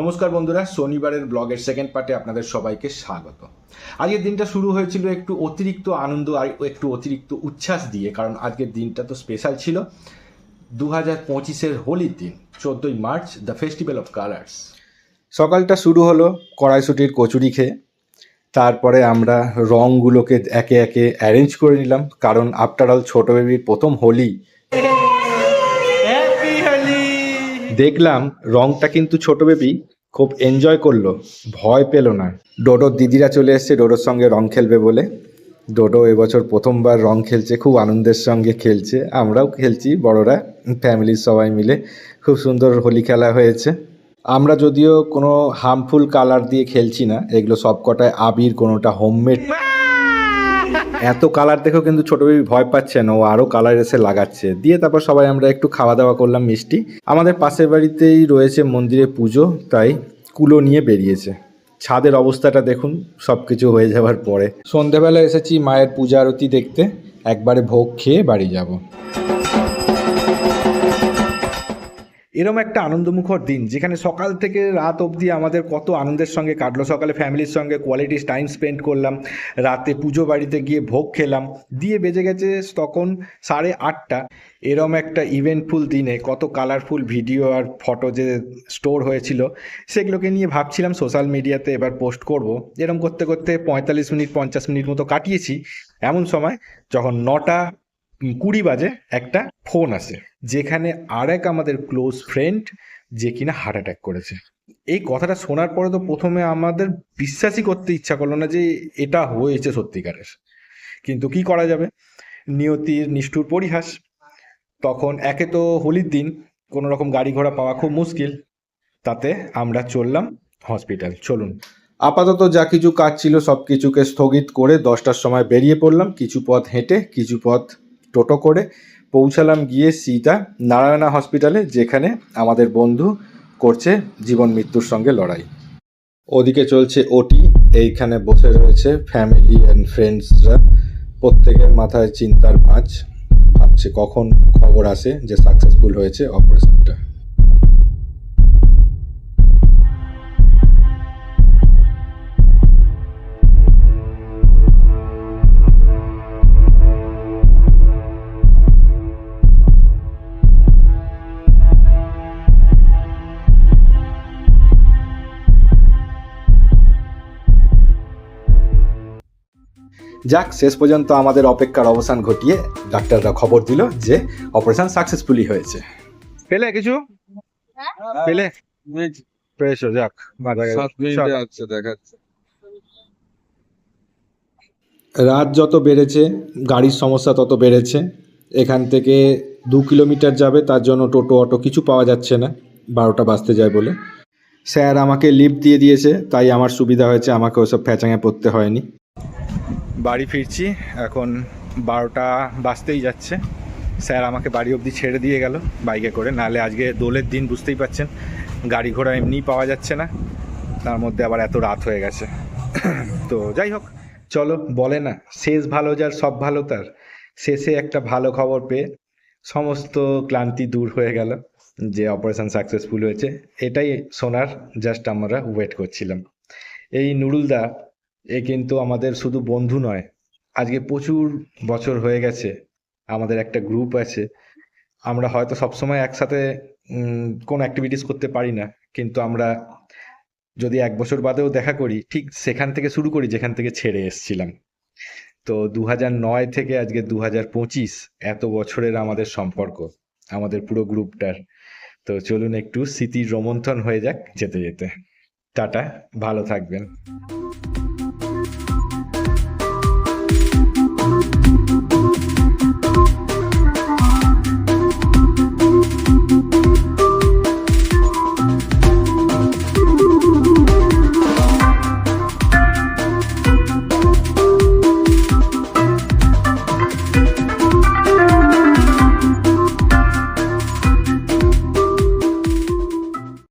নমস্কার বন্ধুরা শনিবারের ব্লগের সেকেন্ড পার্টে আপনাদের সবাইকে স্বাগত। আজকের দিনটা শুরু হয়েছিল একটু অতিরিক্ত আনন্দ আর একটু অতিরিক্ত উচ্ছ্বাস দিয়ে কারণ আজকের দিনটা তো স্পেশাল ছিল। দু হাজার পঁচিশের হোলির দিন চোদ্দোই March the festival of colours সকালটা শুরু হলো কড়াইশুটির কচুরি খেয়ে। তারপরে আমরা রঙগুলোকে একে একে অ্যারেঞ্জ করে নিলাম কারণ আফটার অল ছোটো বেবির প্রথম হোলি। দেখলাম রংটা কিন্তু ছোট বেবি খুব এনজয় করল, ভয় পেল না। ডোডোর দিদিরা চলে এসছে, ডোডোর সঙ্গে রং খেলবে বলে। ডোডো এবছর প্রথমবার রং খেলছে, খুব আনন্দের সঙ্গে খেলছে। আমরাও খেলছি, বড়রা ফ্যামিলির সবাই মিলে। খুব সুন্দর হোলি খেলা হয়েছে। আমরা যদিও কোনো হার্মফুল কালার দিয়ে খেলছি না, এগুলো সবকটায় আবির, কোনোটা হোমমেড এত কালার দেখেও কিন্তু ছোট বেবি ভয় পাচ্ছে না, ও আরও কালার এসে লাগাচ্ছে। দিয়ে তারপর সবাই আমরা একটু খাওয়া দাওয়া করলাম মিষ্টি। আমাদের পাশের বাড়িতেই রয়েছে মন্দিরে পুজো, তাই কুলো নিয়ে বেরিয়েছে। ছাদের অবস্থাটা দেখুন সব কিছু হয়ে যাওয়ার পরে। সন্ধেবেলা এসেছি মায়ের পূজা আরতি দেখতে, একবারে ভোগ খেয়ে বাড়ি যাব। এরম একটা আনন্দমুখর দিন, যেখানে সকাল থেকে রাত অবধি আমাদের কত আনন্দের সঙ্গে কাটলো। সকালে ফ্যামিলির সঙ্গে কোয়ালিটি টাইম স্পেন্ড করলাম, রাতে পুজো বাড়িতে গিয়ে ভোগ খেলাম, দিয়ে বেজে গেছে তখন সাড়ে আটটা। এরম একটা ইভেন্টফুল দিনে কত কালারফুল ভিডিও আর ফটো যে স্টোর হয়েছিল, সেগুলোকে নিয়ে ভাবছিলাম সোশ্যাল মিডিয়াতে এবার পোস্ট করব। এরম করতে করতে পঁয়তাল্লিশ মিনিট, পঞ্চাশ মিনিট মতো কাটিয়েছি। এমন সময় যখন নটা কুড়ি বাজে একটা ফোন আসে, যেখানে আর এক আমাদের ক্লোজ ফ্রেন্ড যে কিনা হার্ট অ্যাটাক করেছে। এই কথাটা শোনার পরে তো প্রথমে আমাদের বিশ্বাসই করতে ইচ্ছা করল না যে এটা হয়েছে সত্যিকারের। কিন্তু কি করা যাবে? নিয়তির নিষ্ঠুর পরিহাস। তখন একে তো হোলির দিন, কোনো রকম গাড়ি ঘোড়া পাওয়া খুব মুশকিল। তাতে আমরা চললাম হসপিটাল চলুন। আপাতত যা কিছু কাজ ছিল সব কিছুকে স্থগিত করে দশটার সময় বেরিয়ে পড়লাম। কিছু পথ হেঁটে, কিছু পথ টোটো করে পৌঁছালাম গিয়ে সীতা নারায়ণা হসপিটালে, যেখানে আমাদের বন্ধু করছে জীবন মৃত্যুর সঙ্গে লড়াই। ওদিকে চলছে ওটি, এইখানে বসে রয়েছে ফ্যামিলি অ্যান্ড ফ্রেন্ডসরা প্রত্যেকের মাথায় চিন্তার ভাঁজ। ভাবছে কখন খবর আসে যে সাকসেসফুল হয়েছে অপারেশনটা যাক শেষ পর্যন্ত আমাদের অপেক্ষার অবসান ঘটিয়ে ডাক্তাররা খবর দিল যে অপারেশন সাকসেসফুলি হয়েছে। পেলে কিছু? পেলে? পেয়েছ যাক বাধা সাত মিনিটে আছে দেখাচ্ছে। রাত যত বেড়েছে গাড়ির সমস্যা তত বেড়েছে। এখান থেকে দু কিলোমিটার যাবে তার জন্য টোটো অটো কিছু পাওয়া যাচ্ছে না। বারোটা বাজতে যায় বলে। স্যার আমাকে লিফট দিয়ে দিয়েছে তাই আমার সুবিধা হয়েছে আমাকে ওসব ফ্যাচাঙে পড়তে হয়নি। বাড়ি ফিরছি, এখন বারোটা বাজতেই যাচ্ছে। স্যার আমাকে বাড়ি অবধি ছেড়ে দিয়ে গেল বাইকে করে। নাহলে আজকে দোলের দিন বুঝতেই পাচ্ছেন, গাড়ি ঘোড়া এমনিই পাওয়া যাচ্ছে না। তার মধ্যে আবার এত রাত হয়ে গেছে। তো যাই হোক, চলো বলে না, শেষ ভালো যার, সব ভালো তার। শেষে একটা ভালো খবর পেয়ে সমস্ত ক্লান্তি দূর হয়ে গেল যে অপারেশন সাকসেসফুল হয়েছে। এটাই শোনার জাস্ট আমরা ওয়েট করছিলাম। এই নুরুলদা এ কিন্তু আমাদের শুধু বন্ধু নয়, আজকে প্রচুর বছর হয়ে গেছে, আমাদের একটা গ্রুপ আছে, আমরা হয়তো সবসময় একসাথে কোনো অ্যাক্টিভিটিস করতে পারি না, কিন্তু আমরা যদি এক বছর বাদেও দেখা করি, ঠিক সেখান থেকে শুরু করি, যেখান থেকে ছেড়ে এসছিলাম। তো দু নয় থেকে আজকে দু পঁচিশ, এত বছরের আমাদের সম্পর্ক, আমাদের পুরো গ্রুপটার তো চলুন একটু স্মৃতির রোমন্থন হয়ে যাক, যেতে যেতে। টাটা, ভালো থাকবেন।